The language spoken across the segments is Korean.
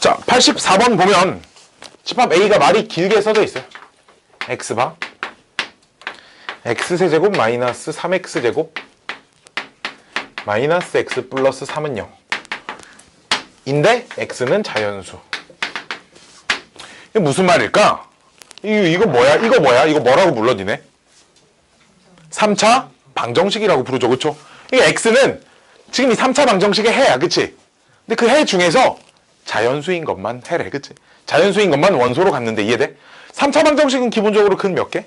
자, 84번 보면 집합 A가 말이 길게 써져 있어요. X바 X세제곱 마이너스 3X제곱 마이너스 X 플러스 3은 0 인데 X는 자연수 이게 무슨 말일까? 이거, 뭐야? 이거 뭐야? 이거 뭐라고 불러지네? 3차 방정식이라고 부르죠. 그쵸? 이게 X는 지금 이 3차 방정식의 해야. 그치? 근데 그 해 중에서 자연수인 것만 해래. 그치? 자연수인 것만 원소로 갔는데 이해돼? 3차 방정식은 기본적으로 근 몇 개?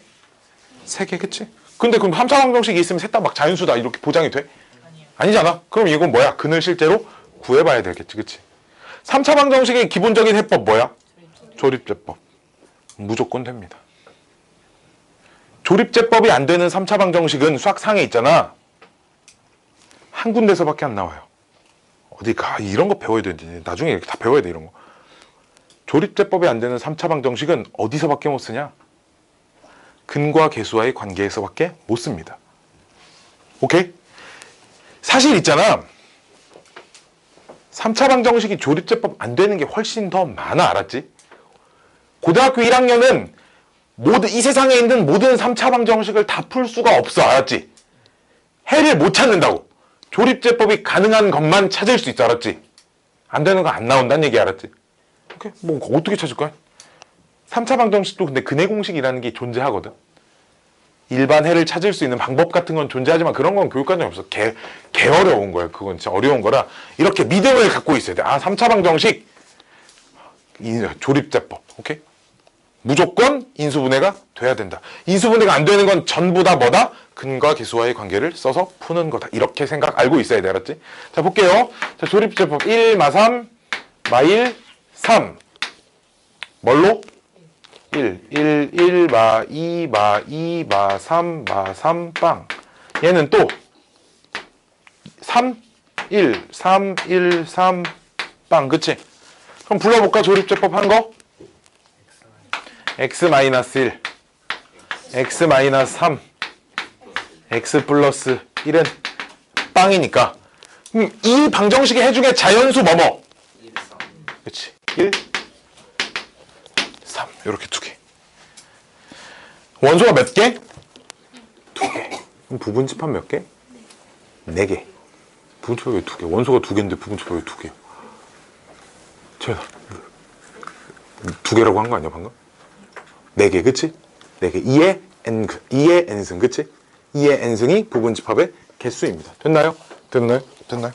3개. 그치? 근데 그럼 3차 방정식이 있으면 셋 다 막 자연수다. 이렇게 보장이 돼? 아니잖아. 그럼 이건 뭐야? 근을 실제로 구해봐야 되겠지. 그치? 3차 방정식의 기본적인 해법 뭐야? 조립제법. 무조건 됩니다. 조립제법이 안 되는 3차 방정식은 수학상에 있잖아. 한 군데서밖에 안 나와요. 어디 가 이런 거 배워야 되는데 나중에 이렇게 다 배워야 돼 이런 거. 조립제법이 안 되는 3차 방정식은 어디서밖에 못 쓰냐? 근과 계수와의 관계에서밖에 못 씁니다. 오케이? 사실 있잖아. 3차 방정식이 조립제법 안 되는 게 훨씬 더 많아 알았지? 고등학교 1학년은 모든 이 세상에 있는 모든 3차 방정식을 다 풀 수가 없어 알았지? 해를 못 찾는다고 조립제법이 가능한 것만 찾을 수 있어 알았지? 안 되는 거 안 나온다는 얘기 알았지? 오케이 뭐 어떻게 찾을 거야? 3차 방정식도 근데 근해 공식이라는 게 존재하거든 일반 해를 찾을 수 있는 방법 같은 건 존재하지만 그런 건 교육과정이 없어 개, 개 어려운 거야 그건 진짜 어려운 거라 이렇게 믿음을 갖고 있어야 돼아 3차 방정식 이 조립제법 오케이? 무조건 인수분해가 돼야 된다. 인수분해가 안 되는 건 전부 다 뭐다? 근과 계수와의 관계를 써서 푸는 거다. 이렇게 생각 알고 있어야 돼. 알았지? 자, 볼게요. 자, 조립제법 1, 마 3, 마 1, 3. 뭘로? 1, 1, 1, 마 2, 마 2, 마 3, 마 3, 빵. 얘는 또 3, 1, 3, 1, 3, 빵. 그치? 그럼 불러볼까? 조립제법 한 거? X 마이너스 1, x 3, 플러스 1은 빵이니까 음, 이 방정식의 해 중에 자연수 뭐뭐? 그렇지 1, 3 이렇게 두 개. 원소가 몇 개? 두 개. 그럼 부분집합 몇 개? 네 개. 부분집합 왜두 개? 원소가 두 개인데 부분집합 왜두 개? 제가 두 개라고 한 거 아니야 방금? 네 개, 그치? 네 개. 2의 n, 2의 n승, 그치? 2의 n승이 부분 집합의 개수입니다. 됐나요? 됐나요? 됐나요?